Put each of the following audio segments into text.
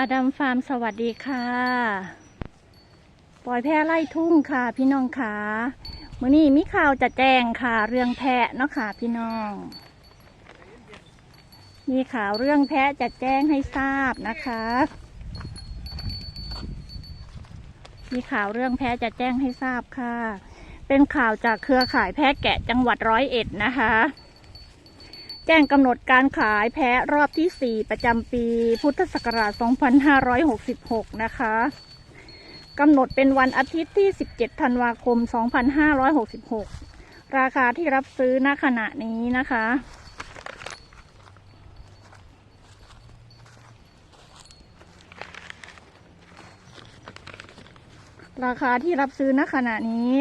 อดัมฟาร์มสวัสดีค่ะ ปล่อยแพะไล่ทุ่งค่ะ พี่น้องค่ะมื่อนี้มีข่าวจะแจ้งค่ะ เรื่องแพะเนาะค่ะ พี่น้อง มีข่าวเรื่องแพะจะแจ้งให้ทราบนะคะ มีข่าวเรื่องแพะจะแจ้งให้ทราบค่ะ เป็นข่าวจากเครือข่ายแพะแกะจังหวัดร้อยเอ็ดนะคะ แจ้งกำหนดการขายแพะรอบที่ 4 ประจำปีพุทธศักราช 2566 นะคะกำหนดเป็นวันอาทิตย์ที่ 17 ธันวาคม 2566 ราคาที่รับซื้อณขณะนี้นะคะ ราคาที่รับซื้อณขณะนี้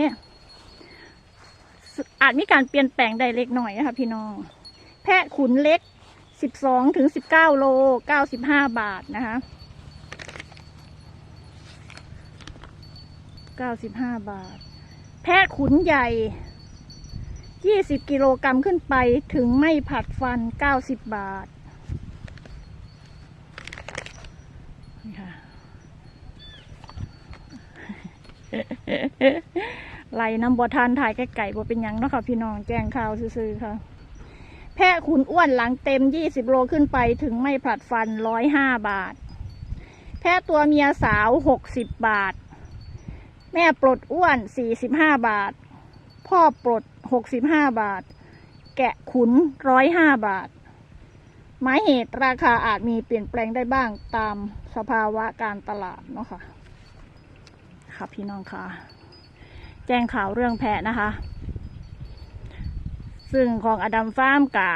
อาจมีการเปลี่ยนแปลงได้เล็กหน่อยนะคะพี่น้อง แพะขุนเล็กสิบสองถึงสิบเก้าโลเก้าสิบาทนะคะเก้าสิบาท แพะขุนใหญ่ยี่สิบกิโลกรัมขึ้นไปถึงไม่ผัดฟันเก้าสิบาทนี่ค่ะไหลน้ำบัวทานถ่ายไก่ๆบัวเป็นยังเนาะค่ะพี่น้องแจ้งข่าวซื่อๆค่ะ แพะขุนอ้วนหลังเต็ม 20 โลขึ้นไปถึงไม่ผลัดฟัน 105 บาท แพะตัวเมียสาว 60 บาท แม่ปลดอ้วน 45 บาท พ่อปลด 65 บาท แกะขุน 105 บาท หมายเหตุราคาอาจมีเปลี่ยนแปลงได้บ้างตามสภาวะการตลาดเนาะค่ะ ค่ะพี่น้องค่ะ แจ้งข่าวเรื่องแพะนะคะ ซึ่งของอดัมฟาร์มกา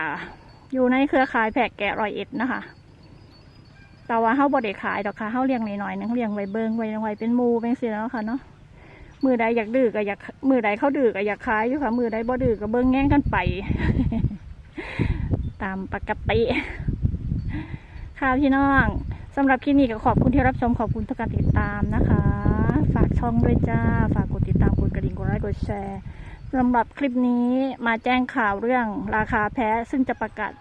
อยู่ในเครือข่ายแพะแกะรอยเอ็ดนะคะ แต่ว่าเขาบไดขายดอกค่ะเขาเลี้ยงหน่อยๆนึงเลี้ยงไว้เบิงไว้ไว้เป็นมูเป็นเสียแล้วค่ะเนาะมือใดอยากดื้อก็อยากมือใดเขาดื้อก็อยากขายอยู่ค่ะ มือใดบ่ดื้อก็เบิ้งแง่งกันไป ตามปกติค่ะพี่น้องสำหรับคลิปนี้ก็ขอบคุณที่รับชมขอบคุณทุกการติดตามนะคะ ฝากช่องด้วยจ้า ฝากกดติดตามกดกระดิ่งกดไลค์กดแชร์ สำหรับคลิปนี้มาแจ้งข่าวเรื่องราคาแพ้ซึ่งจะประกาศ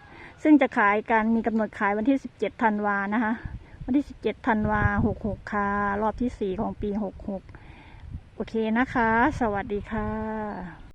ซึ่งจะขายกันมีกำหนดขายวันที่ 17ธันวานะคะ วันที่ 17ธันวา66 ค่ะ รอบที่ 4 ของปี 66 โอเคนะคะ สวัสดีค่ะ